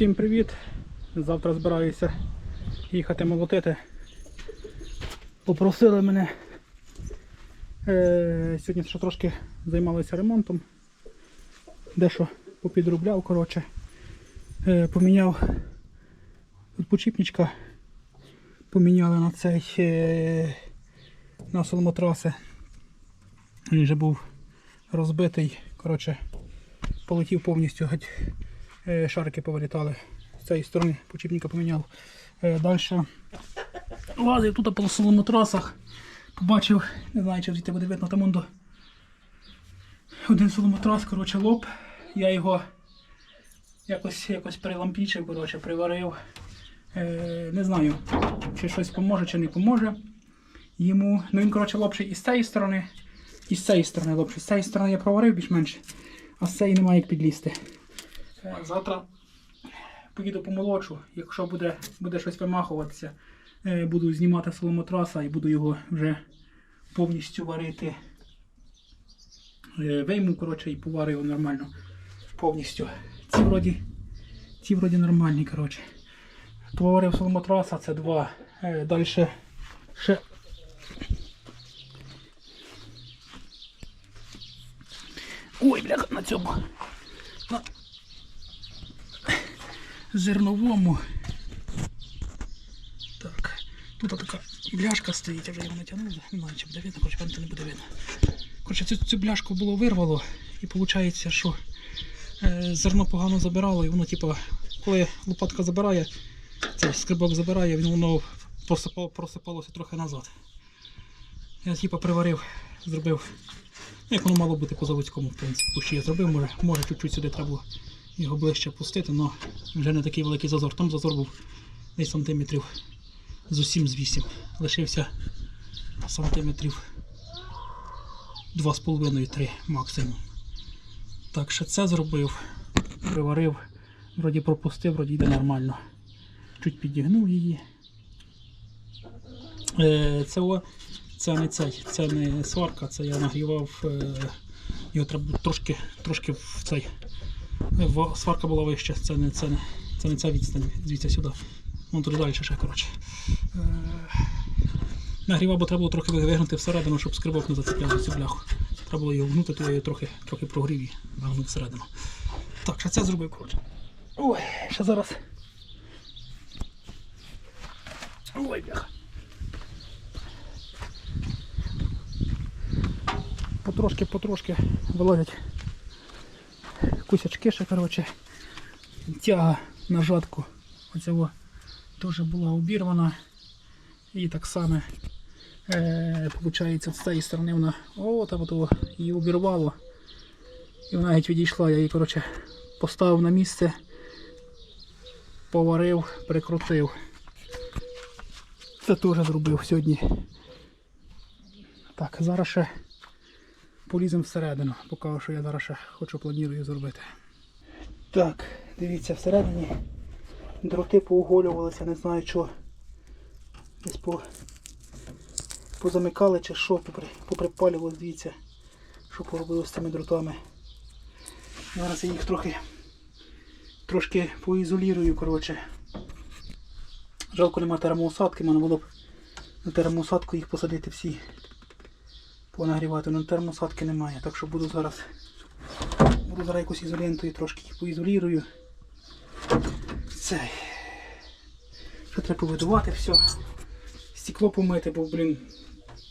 Всім привіт! Завтра збираюся їхати молотити. Попросили мене. Е, сьогодні ще трошки займалися ремонтом. Дещо попідробляв, коротше. Е, поміняв тут почіпничка. Поміняли на цей е, на соломотраси. Він вже був розбитий. Коротше, полетів повністю, геть шарики повилітали. З цієї сторони почіпника поміняв. Е, Далі лазив тут по соломотрасах. Побачив, не знаю, чи звідти буде видно там он до один соломотрас, коротше, лоб. Я його якось, якось прилампічив, коротше, приварив. Е, не знаю, чи щось поможе, чи не поможе йому. Ну він, коротше, лопший і з цієї сторони, і з цієї сторони лопший. З цієї сторони я проварив більш-менш, а з цієї немає як підлізти. Завтра поїду помолочу, якщо буде, буде щось вимахуватися, е, буду знімати соломотраса і буду його вже повністю варити. Е, Вийму, коротше, і поварю його нормально. Повністю. Ці вроді, ці вроді нормальні, коротше. Поварив соломотраса, це два. Е, Далі ще Ой, бляха, на цьому. На зерновому. Так. Тут така бляшка стоїть, я вже його натягнув, не чи буде видно, коротше, не буде видно. Коротше, цю, цю бляшку було вирвало, і виходить, що е, зерно погано забирало, і воно, типу, коли лопатка забирає, цей скрибок забирає, він воно просипало, просипалося трохи назад. Я типу приварив, зробив, ну, як воно мало бути по заводському, в принципі, кущі я зробив, може, може чуть-чуть сюди треба було його ближче пустити, але вже не такий великий зазор. Там зазор був десь сантиметрів з усім з 8. Лишився сантиметрів 2,5-3 максимум. Так, ще це зробив, приварив, вроді пропустив, вроді йде нормально. Чуть підігнув її. Е, це, це не цей, це не сварка, це я нагрівав. Е, його треба трошки, трошки в цей. Сварка була вища, це не, це, не, це не ця відстань, звідси сюди. Вон туди далі ще коротше. Е, нагрівав, бо треба було трохи вигнути всередину, щоб скрибок не зацепляв за цю бляху. Треба було його вгнути, то я її трохи, трохи прогрів і вигнув всередину. Так, ще це зробив, коротше. Ой, ще зараз. Ой, бляха. Потрошки-потрошки вилазять кусячки ще, коротше. Тяга на жатку. Оцього теж була обірвана. І так само, е, з цієї сторони вона о, там от, її обірвало. І вона геть відійшла, я її коротше, поставив на місце, поварив, прикрутив. Це теж зробив сьогодні. Так, зараз ще поліземо всередину, поки що я зараз ще хочу планую зробити. Так, дивіться, всередині дроти пооголювалися, не знаю що. Десь по, позамикали чи що, попри, поприпалювалося, дивіться, що поробило з цими дротами. Зараз я їх трохи трошки поізолірую, коротше. Жалко нема термоусадки, мене було б на термоусадку їх посадити всі. Понагрівати, але термосадки немає, так що буду зараз буду зараз якусь ізолентою трошки поізолірую. Це. Ще треба повидувати все. Стекло помити, бо, блін,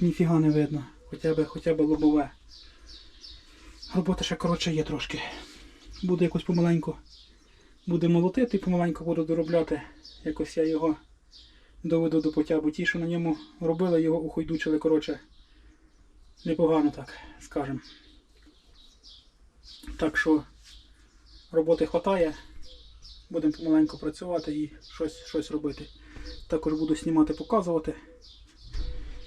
ніфіга не видно. Хоча б, хоча б лобове. Робота ще коротше є трошки. Буду якось помаленьку. Буде молотити і помаленьку буду доробляти. Якось я його доведу до пуття, бо ті, що на ньому робили, його ухойдучили, коротше. Непогано так, скажем. Так що роботи вистачає. Будемо помаленьку працювати і щось, щось робити. Також буду знімати, показувати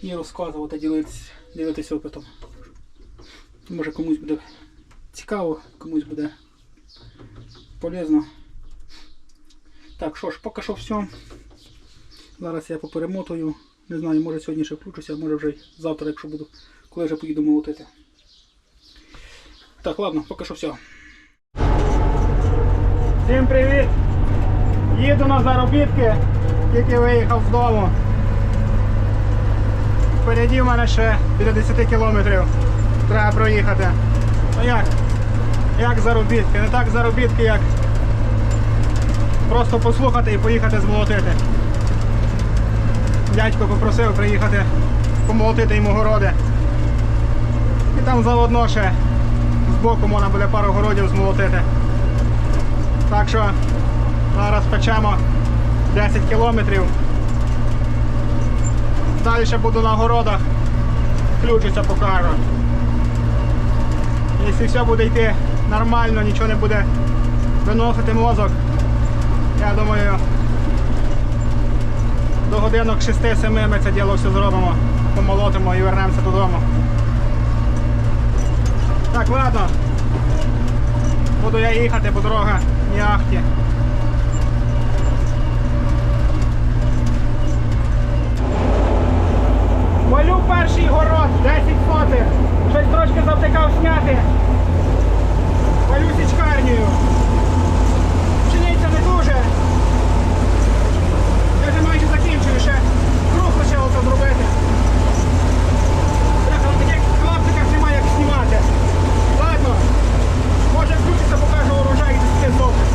і розказувати, ділитись, ділитися опитом. Може комусь буде цікаво, комусь буде полезно. Так, що ж, поки що все. Зараз я поперемотую. Не знаю, може сьогодні ще включуся, може вже завтра, якщо буду, коли вже поїду молотити. Так, ладно, поки що все. Всім привіт! Їду на заробітки, тільки виїхав з дому. Впереді в мене ще біля 10 кілометрів треба проїхати. Ну як? Як заробітки? Не так заробітки, як просто послухати і поїхати змолотити. Дядько попросив приїхати помолотити йому городи. І там заодно ще збоку можна буде пару городів змолотити. Так що зараз печемо 10 кілометрів. Далі ще буду на городах, включуся покажу. Якщо все буде йти нормально, нічого не буде виносити мозок, я думаю, до годинок 6-7 ми це діло все зробимо, помолотимо і вернемося додому. Так, ладно. Буду я їхати, бо дорога не ахті. Валю перший город, 10 сотих. Щось трошки завтикав зняти. Малю січкарнею. Пшениця не дуже. Я вже майже закінчую, ще круг лишилося зробити. Бляха, на таких клаптиках немає як знімати. Ладно, може включиться, покажу урожай 10 сотих.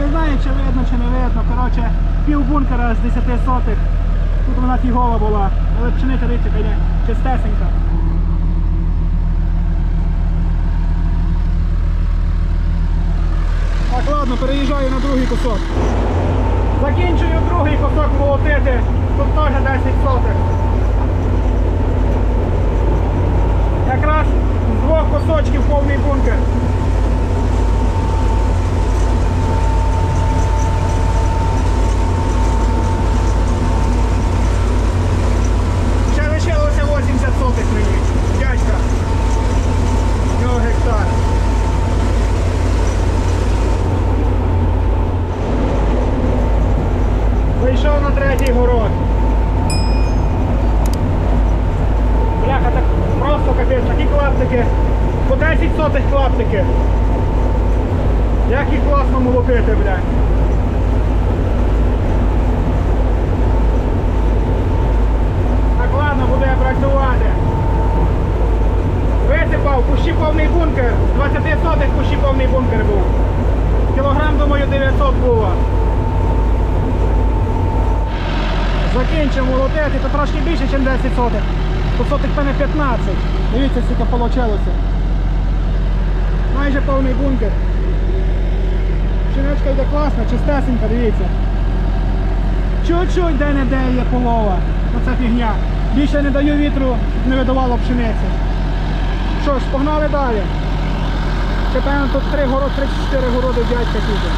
Не знаю, чи видно, чи не видно. Коротше, пів бункера з 10 сотих. Тут вона фігова була, але пшениця дивіться, кайне, чистесенька. Так, ладно, переїжджаю на другий кусок. Закінчую другий кусок молотити. Тут теж 10 сотих. Якраз з двох кусочків повний бункер. Ще лишилося 80 сотих мені. Дядька. Його гектар. Вийшов на третій город. Бляха, так просто капець, такі клаптики. По 10 сотих клаптики. Як їх класно молотити, блядь. Так, ладно, буду я працювати. Висипав, пущі повний бункер. З 20 сотих пущі повний бункер був. Кілограм, думаю, 900 було. Закінчимо молотити, то трошки більше, ніж 10 сотих. Тут сотих мене 15. Дивіться, скільки вийшло. Майже повний бункер. Пшеничка йде класна, чистесенька, дивіться. Чуть-чуть де-не-де є полова. Оце фігня. Більше не даю вітру, не видавало пшениці. Що ж, погнали далі. Ще певно тут 3 город, 3-4 городи дядька тільки.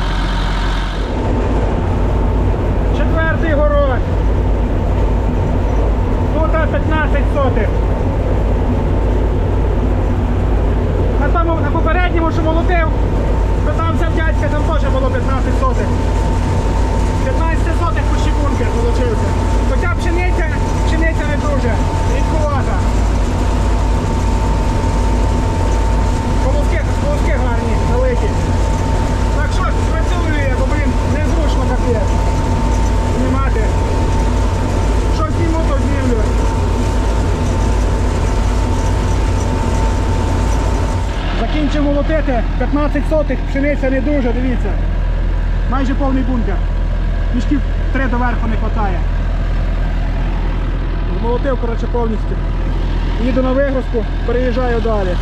Четвертий город. Тут 15 сотих. А там на попередньому, що молотив, питався в дядька, там теж було 15 сотих. 15 сотих почти бункер получився. Хоча пшениця, пшениця не дуже, рідкувата. Колоски, колоски гарні, великі. Так що, працюю я, бо, блін, незручно капець. Знімати. Знімлю. Закінчив 15 сотих, пшениця не дуже, дивіться. Майже повний бункер. Мішків три доверху не вистачає. Змолотив, коротше, повністю. Їду на вигрузку, переїжджаю далі.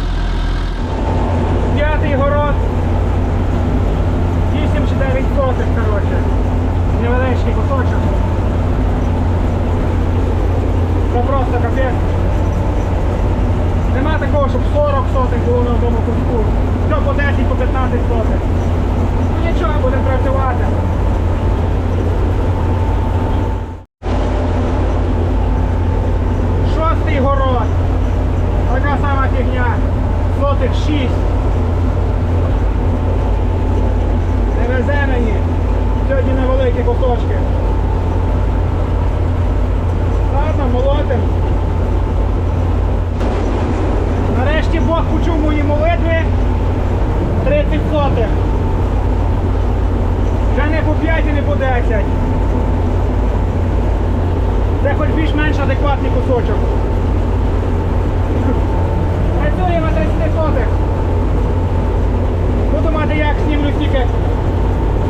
П'ятий город. 8 чи 9 сотих, коротше. Невеличкий кусочок. Це просто капець. Нема такого, щоб 40 сотих було на одному куску. Все по 10, по 15 сотих. Ну нічого, будемо працювати. Шостий город. Така сама фігня. Сотих 6. Не везе мені. Сьогодні невеликі кусочки. Ладно, молотим. Нарешті Бог почув мої молитви. 30 сотих. Вже по 5 і не по 10. Це хоч більш-менш адекватний кусочок. Працює на 30 сотих. Буду мати як знімлю стільки,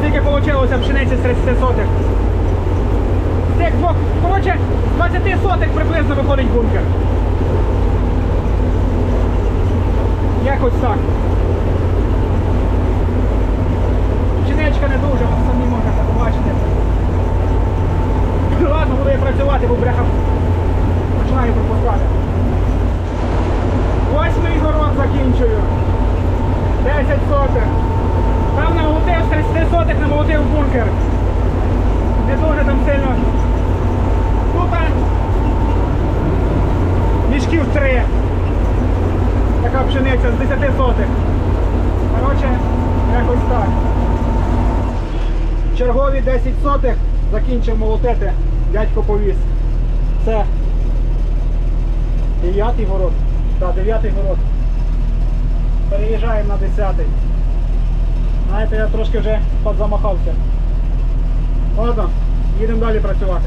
скільки вийшло пшениці з 30 сотих. З тих двох, коротше, з 20 сотих приблизно виходить бункер. Якось так. Пшеничка не дуже, ви самі можете побачити. Ладно, буду я працювати, бо бляха починаю пропускати. Восьмий город закінчую. 10 сотих. Там намолотив з 30 сотих намолотив бункер. Не дуже там сильно. Тут мішків три. Така пшениця з 10 сотих. Коротше, якось так. Чергові 10 сотих закінчив молотити. Дядько повіз. Це дев'ятий город. Так, дев'ятий город. Переїжджаємо на 10-й. Знаєте, я трошки вже подзамахався. Ладно, їдемо далі працювати.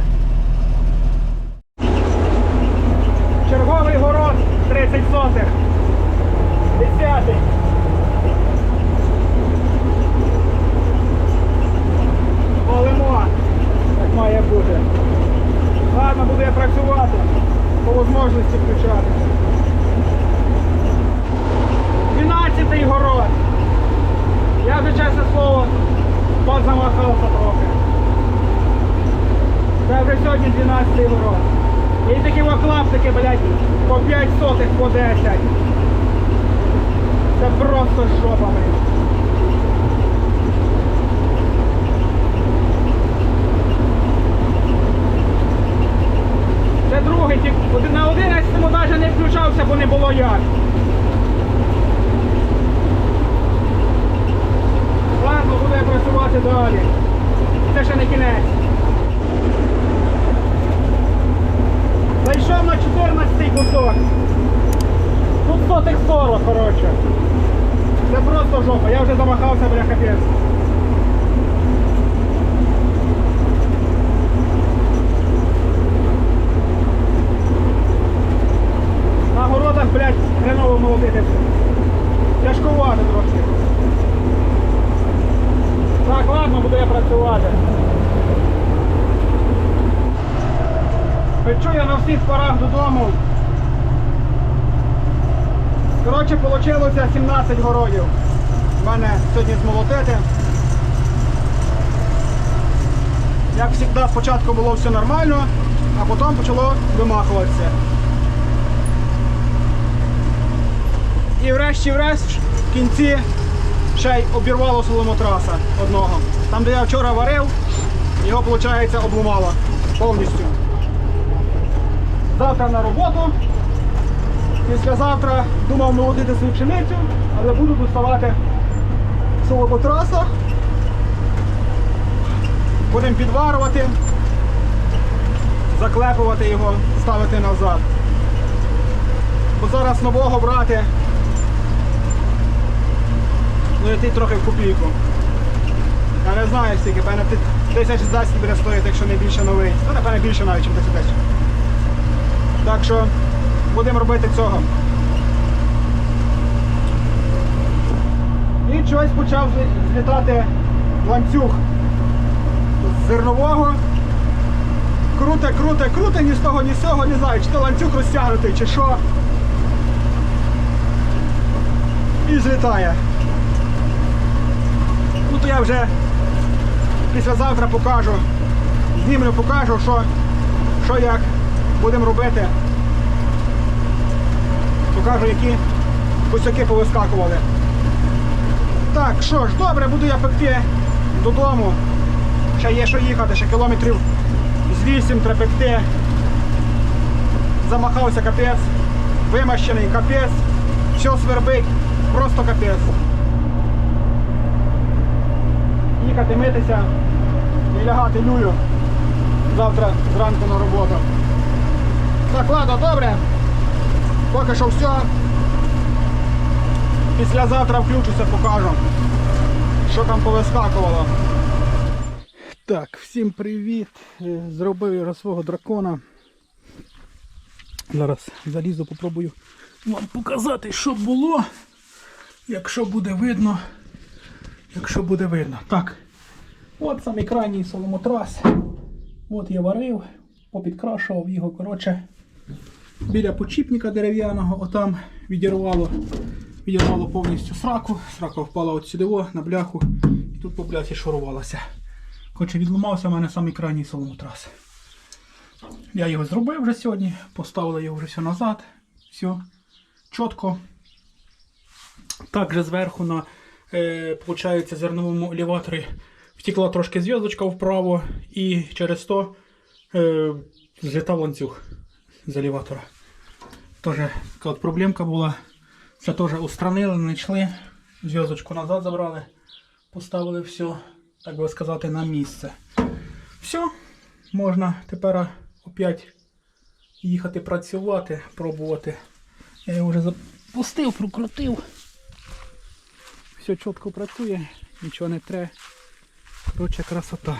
Черговий город 30 сотих. 10-й. Валимо, як має бути. Ладно, буду я працювати. По можливості включати. 12-й город. Я вже слово позамахався трохи. Це вже сьогодні 12-й город. І такі оклаптики, блядь, по 5 сотих, по 10. Це просто жопа, блядь. Це другий, один- на 11-му навіть не включався, бо не було як. Я працювати далі. Це ще не кінець. Зайшов на 14-й кусок. Тут сотих 40, коротше. Це просто жопа. Я вже замахався, бля, капець. На городах, блядь, хреново молотити все. Тяжкувато трошки. Так, ладно, буду я працювати. Печу я на всіх парах додому. Коротше, вийшло 17 городів. У мене сьогодні змолотити. Як завжди, спочатку було все нормально, а потім почало вимахуватися. І врешті-врешт в кінці ще й обірвало соломотраса одного. Там, де я вчора варив, його, виходить, обломало повністю. Завтра на роботу. Післязавтра думав молотити свою пшеницю, але буду доставати соломотраса. Будемо підварювати, заклепувати його, ставити назад. Бо зараз нового брати ну йти трохи в копійку. Я не знаю скільки, певне тисяч з 10 буде стоїти, якщо не більше новий. Ну, напевне, більше навіть, ніж 10 тисяч. Так що будемо робити цього. І щось почав злітати ланцюг з зернового. Круте, круте, круте, ні з того, ні з цього, не знаю, чи то ланцюг розтягнутий, чи що. І злітає. То я вже післязавтра покажу, знімлю, покажу, що, що як будемо робити. Покажу, які косяки повискакували. Так, що ж, добре, буду я пекти додому. Ще є що їхати, ще кілометрів з 8 треба пекти. Замахався капець, вимащений капець, все свербить, просто капець. Їхати митися і лягати люлю завтра зранку на роботу. Так, ладно, добре. Поки що все. Післязавтра включуся, покажу, що там повискакувало. Так, всім привіт. Е, Зробив я свого дракона. Зараз залізу, попробую вам показати, що було. Якщо буде видно. Якщо буде видно. Так. От самий крайній соломотрас. От я варив, попідкрашував його, коротше. Біля почіпника дерев'яного, отам відірвало, відірвало повністю сраку. Срака впала от сюди на бляху і тут по бляхі шарувалася. Хоче відламався в мене самий крайній соломотрас. Я його зробив вже сьогодні, поставили його вже все назад. Все чітко. Також зверху на е, зерновому елеваторі втекла трошки зв'язочка вправо і через то е, злітав ланцюг з елеватора. Тоже така от проблемка була. Це теж устранили, знайшли, зв'язочку назад забрали, поставили все, так би сказати, на місце. Все, можна тепер опять їхати працювати, пробувати. Я його вже запустив, прокрутив. Все чітко працює, нічого не треба. Коротше, красота.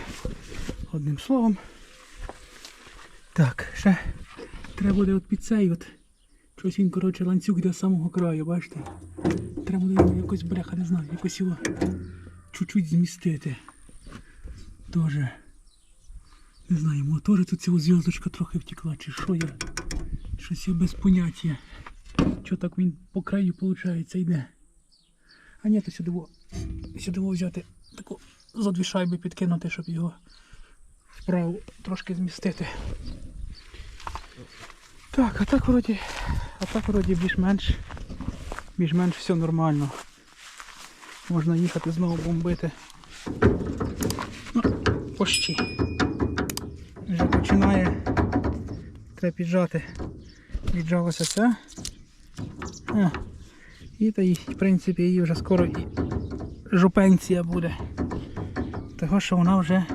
Одним словом. Так, ще треба буде от під цей от. Щось він, коротше, ланцюг до самого краю, бачите? Треба буде його якось, бляха, не знаю, якось його чуть-чуть змістити. Тоже. Не знаю, може теж тут цього зв'язочка трохи втекла, чи що я. Щось я без поняття. Що так він по краю, виходить, йде. А ні, то сюди, сюди во взяти за дві шайби підкинути, щоб його вправо трошки змістити. Так, а так вроді, а так вроді більш-менш, більш-менш все нормально. Можна їхати знову бомбити. Ну, почти. Вже починає. Треба піджати. Віджалося це. А, і та в принципі, її вже скоро і жупенція буде. Того, що вона вже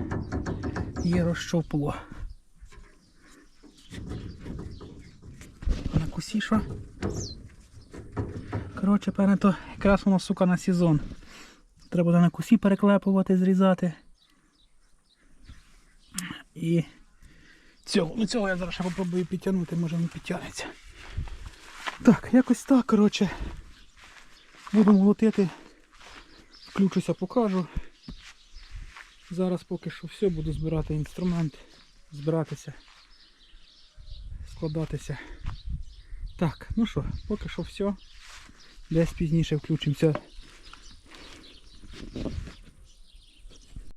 її розщопло. На кусі що? Коротше, певне, то якраз воно, сука, на сезон. Треба буде на кусі переклепувати, зрізати. І цього, ну цього я зараз ще попробую підтягнути, може не підтягнеться. Так, якось так, коротше. Буду молотити. Включуся, покажу. Зараз поки що все, буду збирати інструмент, збиратися, складатися. Так, ну що, поки що все. Десь пізніше включимося.